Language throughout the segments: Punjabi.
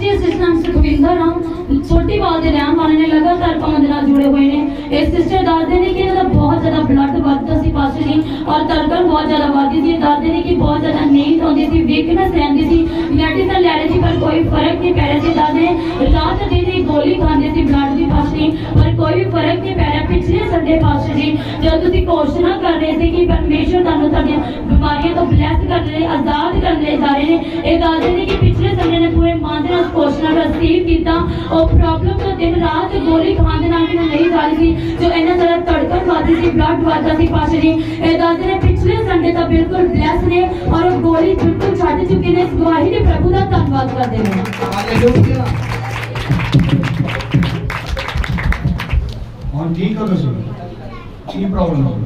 ਜੀ ਸਿਸਟਮ ਸੁਖਵਿੰਦਰ ਹਾਂ ਛੋਟੀ ਬਾਲ ਦੇ ਰਹਿਣ ਵਾਲੇ ਨੇ, ਲਗਾਤਾਰ ਪੰਜ ਨਾਲ ਜੁੜੇ ਹੋਏ ਨੇ। ਇਹ ਸਿਸਟਰ ਦੱਸਦੇ ਨੇ ਕਿ ਇਹਨਾਂ ਦਾ ਬਹੁਤ ਜ਼ਿਆਦਾ ਬਲੱਡ ਵੱਧਦਾ ਸੀ ਪਾਸੇ ਜੀ ਔਰ ਧੜਕਣ ਬਹੁਤ ਜ਼ਿਆਦਾ ਵੱਧਦੀ ਸੀ। ਦੱਸਦੇ ਨੇ ਕਿ ਬਹੁਤ ਜ਼ਿਆਦਾ ਨੀਂਦ ਆਉਂਦੀ ਸੀ ਵੀਕਨੈਸ ਰਹਿੰਦੀ ਸੀ। ਮੈਡੀਸਨ ਲੈ ਰਹੇ ਸੀ, ਪਰ ਕੋਈ ਫ਼ਰਕ ਨਹੀਂ ਪੈ ਰਿਹਾ ਸੀ। ਦੱਸਦੇ ਰਾਤ ਦਿਨ ਹੀ ਗੋਲੀ ਖਾਂਦੇ ਸੀ ਬਲੱਡ ਦੀ ਪਾਸੇ ਪਰ ਕੋਈ ਵੀ ਫ਼ਰਕ ਨਹੀਂ ਪੈ ਰਿਹਾ ਪਿਛਲੇ ਸੰਡੇ ਪਾਸੇ ਜੀ ਜਦੋਂ ਤੁਸੀਂ ਘੋਸ਼ਣਾ ਕਰ ਰਹੇ ਸੀ ਕਿ ਪਰਮੇਸ਼ਰ ਤੁਹਾਨੂੰ ਤੁਹਾਡੀਆਂ ਬਿਮਾਰੀਆਂ ਤੋਂ ਬਲੈਸ ਕਰ ਰਹੇ ਆਜ਼ਾਦ ਕਰਨ ਲਈ ਜਾ ਰਹੇ ਨੇ, ਇਹ ਦੱਸਦੇ ਮਨ ਦੇ ਨਾਲ ਉਸ ਘੋਸ਼ਣਾ ਨੂੰ ਰਿਸੀਵ ਕੀਤਾ ਉਹ ਪ੍ਰੋਬਲਮ ਤੋਂ ਦਿਨ ਰਾਤ ਗੋਲੀ ਖਾਣ ਦੇ ਨਾਲ ਮੈਨੂੰ ਨਹੀਂ ਜਾ ਰਹੀ ਸੀ ਜੋ ਇਹਨਾਂ ਜ਼ਿਆਦਾ ਧੜਕਣ ਵੱਧਦੀ ਸੀ ਬਲੱਡ ਵੱਧਦਾ ਸੀ ਪਾਸੇ ਜੀ ਇਹ ਦੱਸਦੇ ਨੇ ਪਿਛਲੇ ਸੰਡੇ ਤਾਂ ਬਿਲਕੁਲ ਬਲੈਸ ਨੇ ਔਰ ਉਹ ਗੋਲੀ ਬਿਲਕੁਲ ਛੱਡ ਚੁੱਕੇ ਨੇ ਇਸ ਗਵਾਹੀ ਦੇ ਪ੍ਰਭੂ ਦਾ ਧੰਨਵਾਦ ਕਰਦੇ ਨੇ ਹਾਲੇਲੂਇਆ ਹੁਣ ਠੀਕ ਹੋ ਤੁਸੀਂ ਕੀ ਪ੍ਰੋਬਲਮ ਹੋ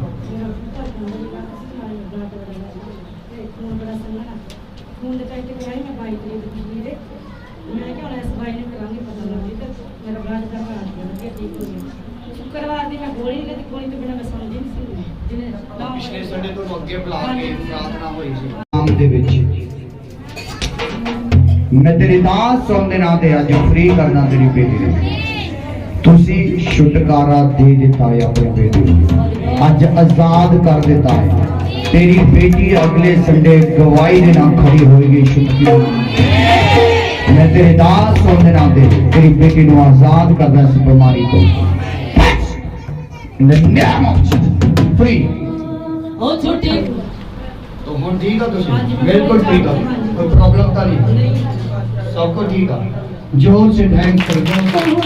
ਹੁਣ ਦੇ ਟਾਈਮ ਤੇ ਕਰਾਈ ਮੈਂ ਬਾਈ ਤਰੀਕ ਦੀ ਵੀਰੇ ਮੈਂ ਕਿਹਾ ਹੁਣ ਇਸ ਬਾਈ ਨੂੰ ਕਰਾਂਗੇ ਪਤਾ ਲੱਗ ਜੇ ਤੇ ਮੇਰਾ ਬਲੱਡ ਦਾ ਘਰ ਆ ਗਿਆ ਕਿ ਠੀਕ ਹੋ ਗਿਆ। ਸ਼ੁੱਕਰਵਾਰ ਦੀ ਮੈਂ ਗੋਲੀ ਨਹੀਂ ਲਈ ਗੋਲੀ ਤੋਂ ਬਿਨਾਂ ਮੈਂ ਸਮਝੀ ਨਹੀਂ ਸੀ। ਜਿਹਨੇ ਨਾਮ ਪਿਛਲੇ ਸੰਡੇ ਤੋਂ ਅੱਗੇ ਬੁਲਾ ਕੇ ਪ੍ਰਾਰਥਨਾ ਹੋਈ ਸੀ। ਨਾਮ ਦੇ ਵਿੱਚ। ਮੈਂ ਤੇਰੀ ਦਾਸ ਸੋਨ ਦੇ ਨਾਂ ਤੇ ਅੱਜ ਫ੍ਰੀ ਕਰਨਾ ਤੇਰੀ ਬੇਟੀ ਨੂੰ। ਤੁਸੀਂ ਛੁਟਕਾਰਾ ਦੇ ਦਿੱਤਾ ਹੈ ਆਪਣੇ ਬੇਟੇ ਨੂੰ। ਅੱਜ ਆਜ਼ਾਦ ਕਰ ਦਿੱਤਾ ਹੈ। ਤੇਰੀ ਬੇਟੀ ਅਗਲੇ ਸੰਡੇ ਗਵਾਹੀ ਦੇ ਨਾਲ ਖੜੀ ਹੋਏਗੀ ਸ਼ੁਕਰੀ ਮੈਂ ਤੇਰੇ ਦਾਸ ਸੋਨ ਦੇ ਨਾਂ ਤੇ ਤੇਰੀ ਬੇਟੀ ਨੂੰ ਆਜ਼ਾਦ ਕਰਦਾ ਇਸ ਬਿਮਾਰੀ ਤੋਂ in the name of Jesus free ਉਹ ਛੋਟੀ ਤਾਂ ਹੁਣ ਠੀਕ ਹੋ ਤੁਸੀਂ ਹਾਂਜੀ, ਮੈਂ ਬਿਲਕੁਲ ਠੀਕ ਹੋ ਹਾਂਜੀ। ਕੋਈ ਪ੍ਰੋਬਲਮ ਤਾਂ ਨਹੀਂ ਨਹੀਂ ਸਭ ਕੁਝ ਠੀਕ ਆ ਜੋਰ ਸੇ ਥੈਂਕ ਕਰ ਦੋ